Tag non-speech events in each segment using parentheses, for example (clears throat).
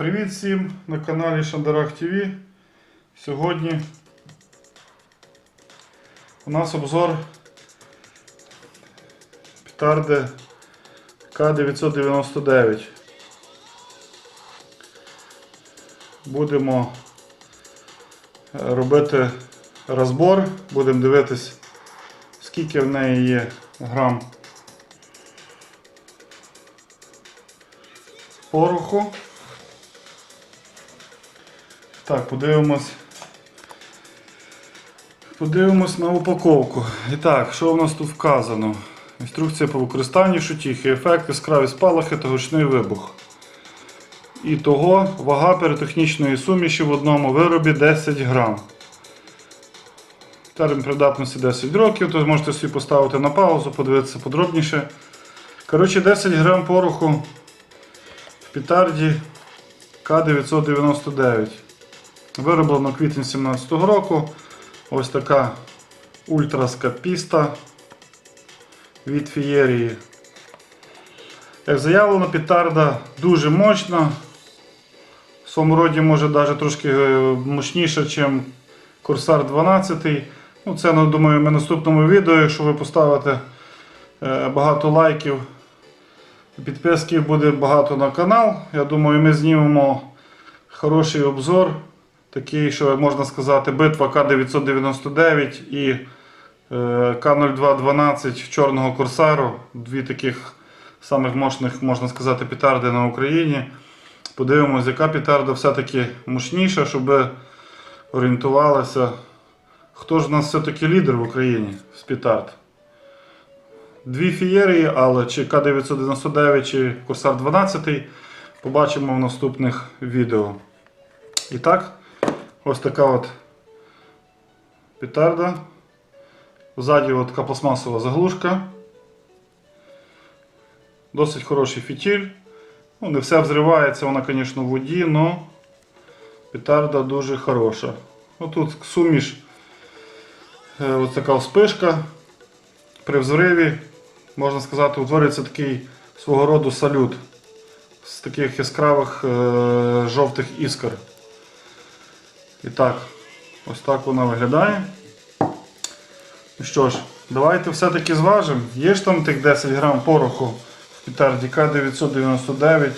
Привіт всім на каналі Шандарах ТВ. Сьогодні у нас обзор петарди К999. Будемо е, робити розбор, будемо дивитись, скільки в неї є грам пороху. Так, подивимось. Подивимось на упаковку. І так, що в нас тут вказано? Інструкція по використанню шутіхи, ефект, яскраві спалахи та гучний вибух. І того вага піротехнічної суміші в одному виробі 10 грам. Термін придатності 10 років, то можете собі поставити на паузу, подивитися подробніше. Коротше, 10 грам пороху в петарді К999. Вироблено квітень 2017 року. Ось така ультраскапіста від фієрії. Як заявлено, петарда дуже мощна. В своєму роді може навіть трошки е, мощніша, ніж Corsair 12. Ну, це, ну, думаю, ми наступному відео, якщо ви поставите е, багато лайків, підписків буде багато на канал. Я думаю, ми знімемо хороший обзор. Такий, що можна сказати, битва К999 і е, К0212 Чорного Корсару. Дві таких самих мощних, можна сказати, петарди на Україні. Подивимось, яка петарда все-таки мощніша, щоб ви орієнтувалися. Хто ж у нас все-таки лідер в Україні з петард? Дві фієрії, але чи К999, чи Корсар 12 побачимо в наступних відео. І так, ось така от петарда. Ззаді от така пластмасова заглушка. Досить хороший фітіль. Ну, не все взривається, вона, звісно, в воді, але петарда дуже хороша. Отут суміш, е, ось така вспишка. При взриві, можна сказати, утворюється такий свого роду салют з таких яскравих е, жовтих іскр. І так, ось так вона виглядає. Ну що ж, давайте все-таки зважимо. Є ж там тих 10 грам пороху в петарді К999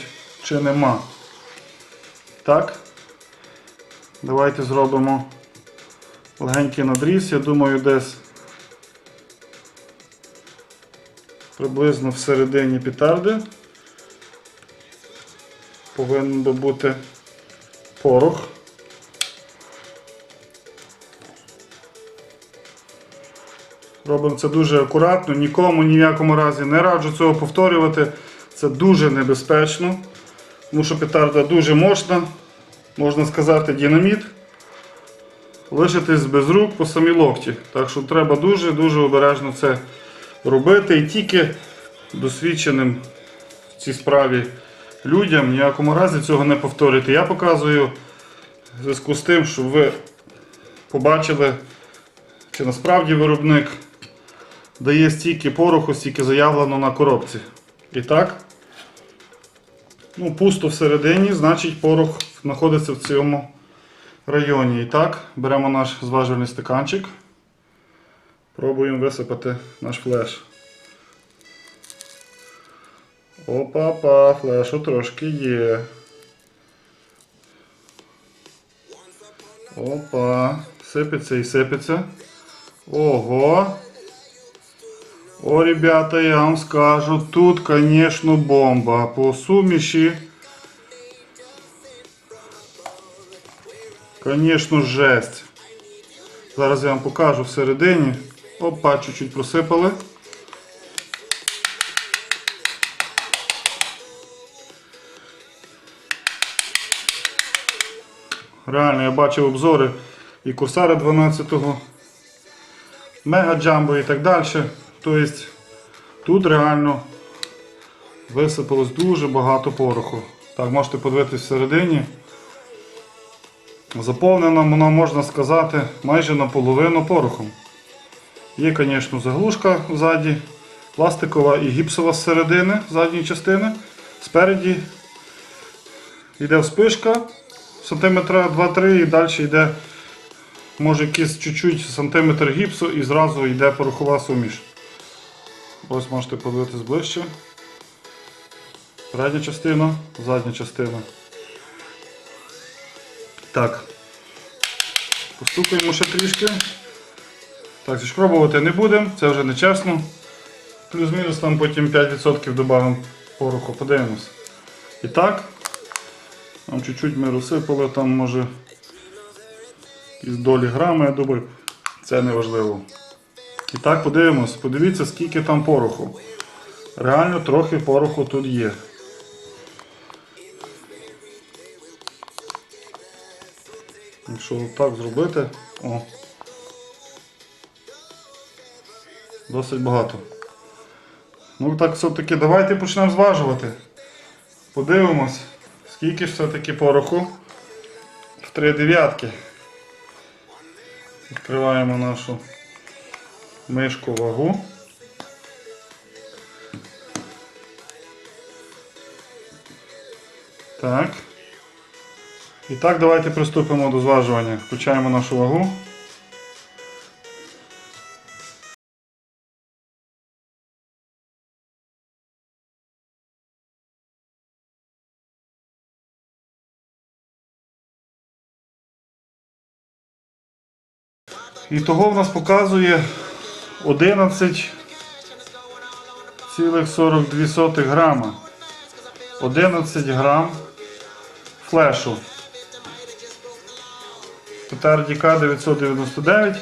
чи нема. Так. Давайте зробимо легенький надріз. Я думаю, десь приблизно всередині петарди повинен би бути порох. Робимо це дуже акуратно, нікому ні в якому разі не раджу цього повторювати. Це дуже небезпечно, тому що петарда дуже мощна, можна сказати, динаміт. Лишитись без рук по самі локті. Так що треба дуже-дуже обережно це робити. І тільки досвідченим в цій справі людям ні в якому разі цього не повторюйте. Я показую в зв'язку з тим, щоб ви побачили, чи насправді виробник дає стільки пороху, стільки заявлено на коробці. І так, ну, пусто всередині, значить порох знаходиться в цьому районі. І так, беремо наш зважувальний стаканчик. Пробуємо висипати наш флеш. Опа-па, флешу трошки є. Опа, сипеться і сипеться. Ого. О, ребята, я вам скажу, тут, конечно, бомба. По суміші. Конечно, жесть. Зараз я вам покажу всередині. Опа, чуть-чуть просипали. Реально, я бачив обзори і Курсара 12-го, Мега Джамбо і так далі. Тобто тут реально висипалось дуже багато пороху. Так, можете подивитися всередині. Заповнена вона, можна сказати, майже наполовину порохом. Є, звісно, заглушка ззаді, пластикова і гіпсова з середини задньої частини. Спереді йде вспишка сантиметра 2-3 і далі йде, може якийсь чуть-чуть сантиметр гіпсу і зразу йде порохова суміш. Ось можете подивитись ближче. Передня частина, задня частина. Так. Постукаємо ще трішки. Так, зішкробувати не будемо, це вже не чесно. Плюс-мінус там потім 5% додамо пороху, подивимось. І так, там чуть-чуть ми розсипали, там може із долі грами, я думаю, це не важливо. І так, подивимось, подивіться, скільки там пороху. Реально трохи пороху тут є. Якщо так зробити, о. Досить багато. Ну так все-таки давайте почнемо зважувати. Подивимось, скільки ж все-таки пороху в 3 дев'ятки. Відкриваємо нашу мишку вагу. Так. І так, давайте приступимо до зважування. Включаємо нашу вагу. І того в нас показує 11,42 грама. 11 грам флешу. Петарді К999.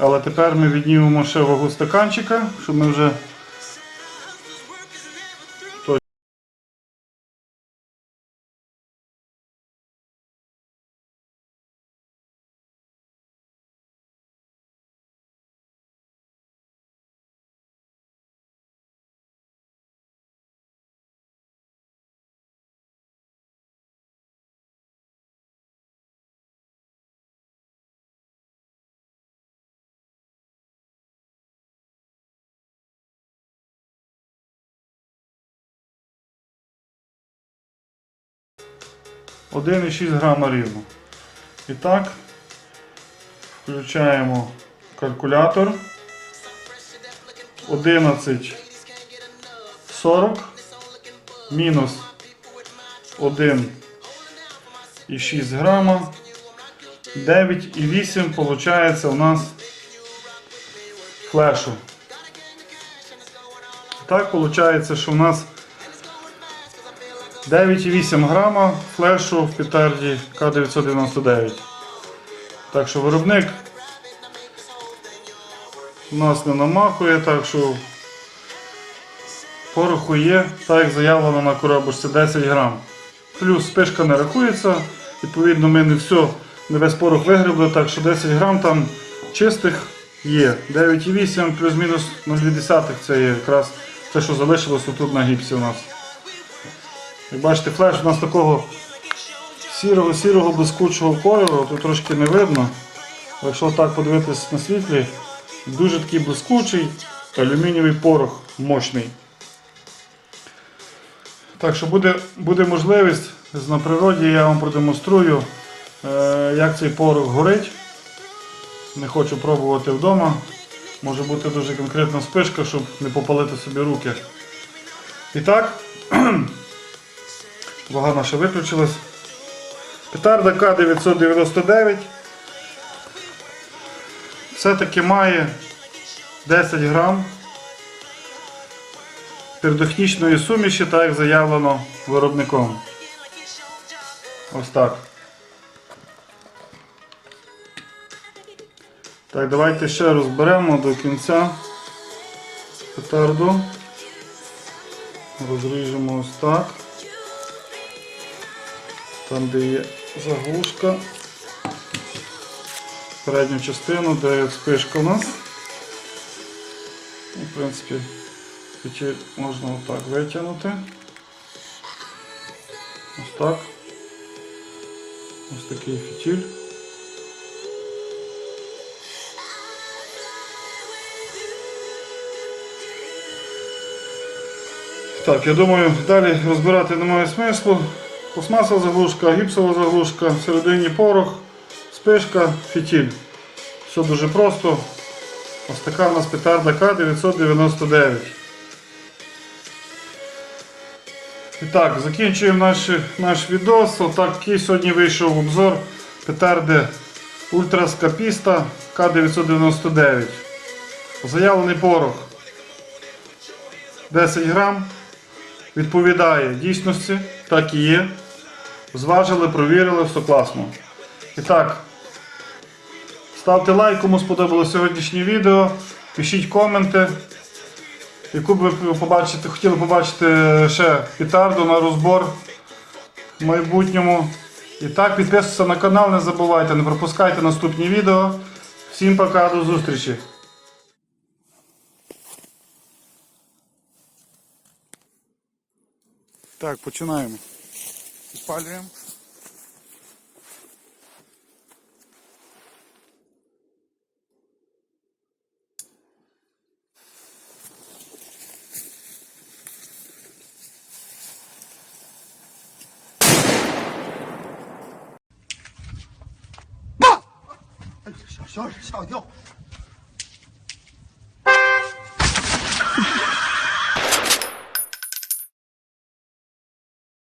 Але тепер ми віднімемо ще вагу стаканчика, щоб ми вже – 1,6 грама рівно. І так, включаємо калькулятор. 11,40 мінус 1,6 грама. 9,8 виходить у нас флешу. Так виходить, що у нас 9,8 грама флешу в петарді К999. Так що виробник нас не намахує, так що пороху є, так як заявлено на коробочці 10 грам. Плюс спишка не рахується, відповідно ми не все, не весь порох вигребли, так що 10 грам там чистих є. 9,8 плюс-мінус 0,2 це є якраз те, що залишилось тут на гіпсі у нас. Як бачите, флеш у нас такого сірого-сірого блискучого кольору, тут трошки не видно. Якщо так подивитись на світлі, дуже такий блискучий алюмінієвий порох мощний. Так що буде, буде можливість на природі я вам продемонструю, е, як цей порох горить. Не хочу пробувати вдома. Може бути дуже конкретна спишка, щоб не попалити собі руки. І так, (clears throat) Вага наша виключилась. Петарда К999 все-таки має 10 грам піротехнічної суміші, так як заявлено виробником. Ось так. Так, давайте ще розберемо до кінця петарду. Розріжемо ось так. Там, де є заглушка, передню частину, де спишка у нас. І, в принципі, фітіль можна отак витягнути. Ось так. Ось такий фітіль. Так, я думаю, далі розбирати немає смислу. Пластмасова заглушка, гіпсова заглушка, всередині порох, спишка, фітіль. Все дуже просто. Ось така у нас петарда К999. І так, закінчуємо наш, наш відос. Отакий сьогодні вийшов обзор петарди Ультраскапіста К999. Заявлений порох 10 грам. Відповідає дійсності, так і є. Зважили, провірили, все класно. І так, ставте лайк, кому сподобалось сьогоднішнє відео. Пишіть коменти. Яку б ви побачити, хотіли побачити ще петарду на розбор в майбутньому. І так, підписуйтесь на канал, не забувайте, не пропускайте наступні відео. Всім пока, до зустрічі! Так, починаємо. Підпалюємо. Ай, 小小小小调，